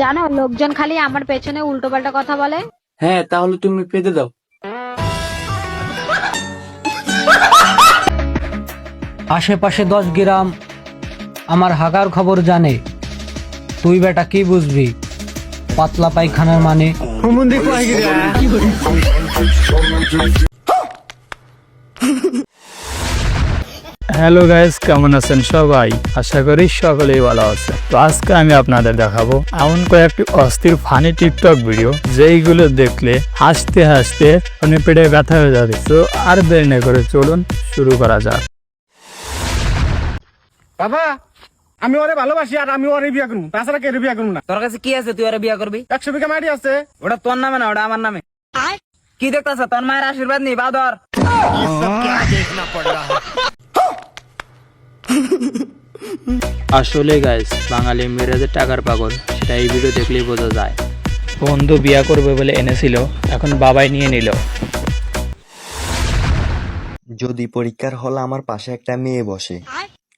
জানো লোকজন খালি আমার পেছনে উল্টো পাল্টা কথা বলে। হ্যাঁ তাহলে তুমি পেতে দাও। আশেপাশে দশ গ্রাম আমার হাগার খবর জানে। তুই বেটা কি বুঝবি? পাতলা পায়খানার মানে। হ্যালো গাইস কেমন আছেন সবাই? আশা করি সকলেই ভালো আছে তো আজকে আমি আপনাদের দেখাবো এমন কয়েকটি অস্থির ফানি টিকটক ভিডিও যেইগুলো দেখলে হাসতে হাসতে মানে পেটে ব্যথা হয়ে যাবে। তো আর দেরি না করে চলুন শুরু করা যাক। বাবা আমি ওরে ভালোবাসি আর আমি ওরে বিয়া করব তাছাড়া কে বিয়া করব না। তোর কাছে কি আছে? তুই ওরা বিয়া করবি? একশো বিঘা মাটি আছে। ওটা তোর নামে না ওটা আমার নামে। কি দেখতেছ? তোর মায়ের আশীর্বাদ নি বাদর। আসলে গাইস বাঙালি মেয়েরা যে টাকার পাগল সেটা এই ভিডিও দেখলেই বোঝা যায়। বন্ধু বিয়া করবে বলে এনেছিল এখন বাবাই নিয়ে নিল। যদি পরীক্ষার হলে আমার পাশে একটা মেয়ে বসে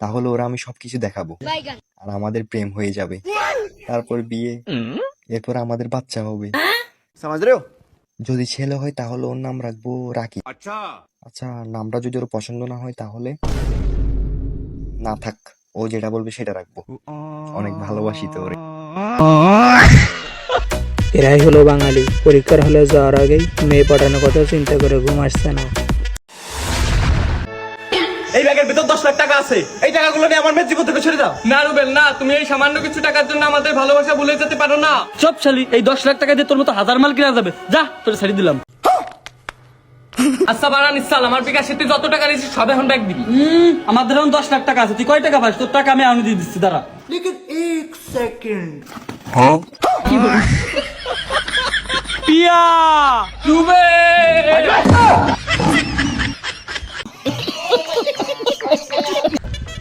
তাহলে ওরা আমি সবকিছু দেখাবো। আর আমাদের প্রেম হয়ে যাবে। তারপর বিয়ে এরপর আমাদের বাচ্চা হবে। যদি ছেলে হয় তাহলে ওর নাম রাখব রাকি আচ্ছা নামটা যদি ওর পছন্দ না হয় তাহলে? না থাক ও যেটা বলবে সেটা রাখব। অনেক ভালোবাসি তো ওরে এরাই হলো বাঙালি। পরীক্ষার হলে যাওয়ার আগেই মেয়ে পাঠানোর কথা চিন্তা করে ঘুম আসছে না। এই ব্যাগের ভিতর দশ লাখ টাকা আছে। এই টাকাগুলো নিয়ে আমার মেয়ের জীবন থেকে ছেড়ে দাও না রুবেল না তুমি এই সামান্য কিছু টাকার জন্য আমাদের ভালোবাসা ভুলে যেতে পারো না। চপ শালি এই দশ লাখ টাকা দিয়ে তোর মতো হাজার মাল কিনা যাবে। যা তোর ছাড়ি দিলাম। আচ্ছা বাড়ান ইসাল আমার বিকাশে তুই যত টাকা নিয়েছিস সব এখন ব্যাগ দিবি। আমাদের এখন দশ লাখ টাকা আছে। তুই কয় টাকা পাস? তোর টাকা আমি আমি দিয়ে দিচ্ছি দাঁড়া। পিয়া!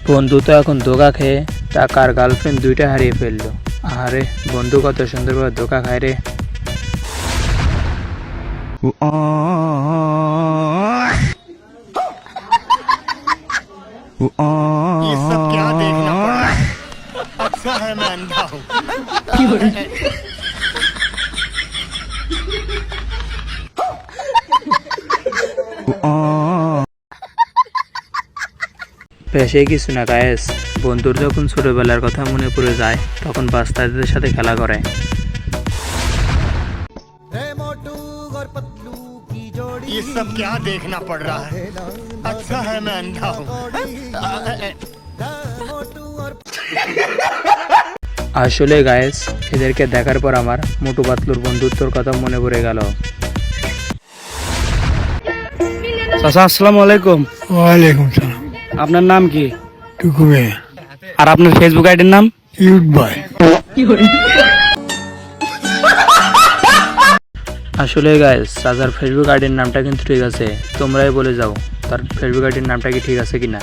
বন্ধু তো এখন ধোকা খেয়ে টাকার গার্লফ্রেন্ড দুইটা হারিয়ে ফেলল। আরে বন্ধু কত সুন্দরভাবে ধোকা খায় রে। পেশে কিছু না গায়েস বন্ধুর যখন ছোটবেলার কথা মনে পড়ে যায়, তখন বাস্তাদের সাথে খেলা করে। ये सब क्या देखना पड़ रहा है अच्छा है मैं अंधा हूँ আসলে গায়েস এদেরকে দেখার পর আমার মোটু পাতলুর বন্ধুত্বর কথা মনে পড়ে গেল চাচা আসসালামু আলাইকুম वालेकुम सलाम আপনার নাম কি टुकुए আর আপনার ফেসবুক আইডির নাম क्यूट बॉय আসলে গায়েস রাজার ফেসবুক আইডির নামটা কিন্তু ঠিক আছে তোমরাই বলে যাও তার ফেসবুক আইডির নামটা কি ঠিক আছে কিনা?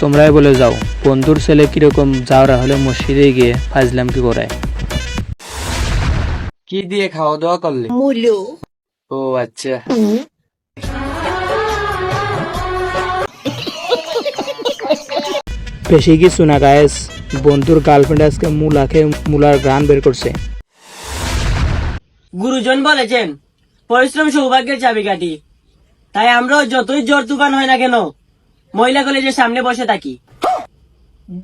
তোমরাই বলে যাও বন্ধুর ছেলে কীরকম যাওয়ারা হলে মসজিদে গিয়ে ফাজলাম কি করে কি দিয়ে খাওয়া দাওয়া করলে? ও আচ্ছা। বেশি কিছু না গায়েস বন্ধুর গার্লফ্রেন্ড আজকে মুলা খেয়ে মুলার গান বের করছে। গুরুজন বলেছেন পরিশ্রম সৌভাগ্যের চাবিকাঠি। তাই আমরাও যতই জোর তুফান হয় না কেন মহিলা কলেজের সামনে বসে থাকি।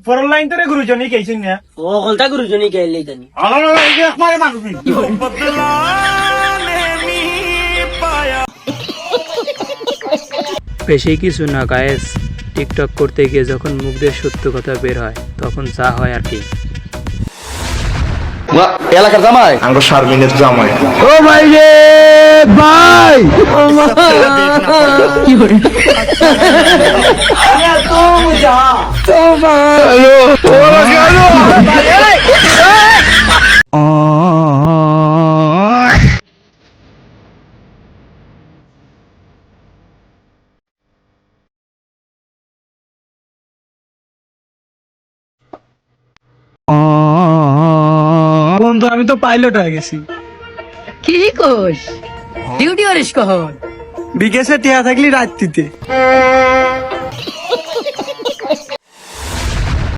পরের লাইন তোরে গুরুজনই কেছেন না। ও হলতা গুরুজনই কেলেই জানি। বেশি কিছু না গায়েস টিকটক করতে গিয়ে যখন মুখ দিয়ে সত্য কথা বের হয় তখন যা হয় আর কি। এলাকার জামাই? আমরা শারমিনের জামাই। বন্ধু আমি তো পাইলট হয়ে গেছি। কি কোস? ডিউটি করিস কখন? বিকেশে টিয়া থাকলি রাত্রিতে।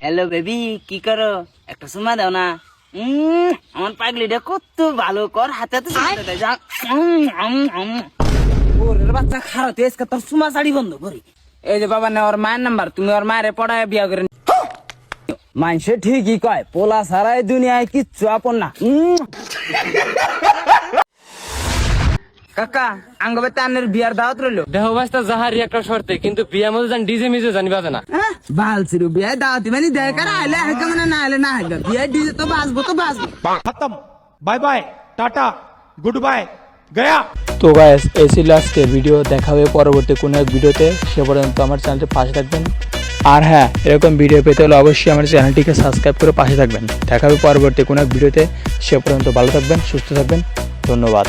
হ্যালো বেবি কি করো? একটা সুমা দাও না। উম, আমার পাগলিটা কত ভালো কর হাতে হাতে সুমা দেয়, যা। উম, উম, উম। ওরে বাচ্চা খারাপ তুই আজকে তোর সুমা শাড়ি বন্ধ করি। এই যে বাবা নে ওর মায়ের নাম্বার তুমি ওর মায়ের পড়ায় বিয়া করে মাইনসে ঠিকই কয় পোলা সারাই দুনিয়ায় কিচ্ছু আপন না। উম। কাকা আঙ্গবে তানের বিয়ার দাওয়াত রইল। দেহ বাস্তা জাহারি একটা শর্তে কিন্তু বিয়া মধ্যে জান ডিজে মিজে জানি বাজে না। ভালো ছিল বিয়া দাওয়াত মানে দেখার আইলে হাইকা মানে না আইলে না হাইকা বিয়া ডিজে তো বাজবো তো বাজবো। খতম। Bye bye tata good bye Gaya. তো গাইস এই ছিল আজকে ভিডিও। দেখা হবে পরবর্তী কোনো এক ভিডিওতে। সে পর্যন্ত আমার চ্যানেলটি পাশে থাকবেন। আর হ্যাঁ এরকম ভিডিও পেতে হলে অবশ্যই আমার চ্যানেলটিকে সাবস্ক্রাইব করে পাশে থাকবেন। দেখা হবে পরবর্তী কোনো এক ভিডিওতে সে পর্যন্ত ভালো থাকবেন, সুস্থ থাকবেন। ধন্যবাদ।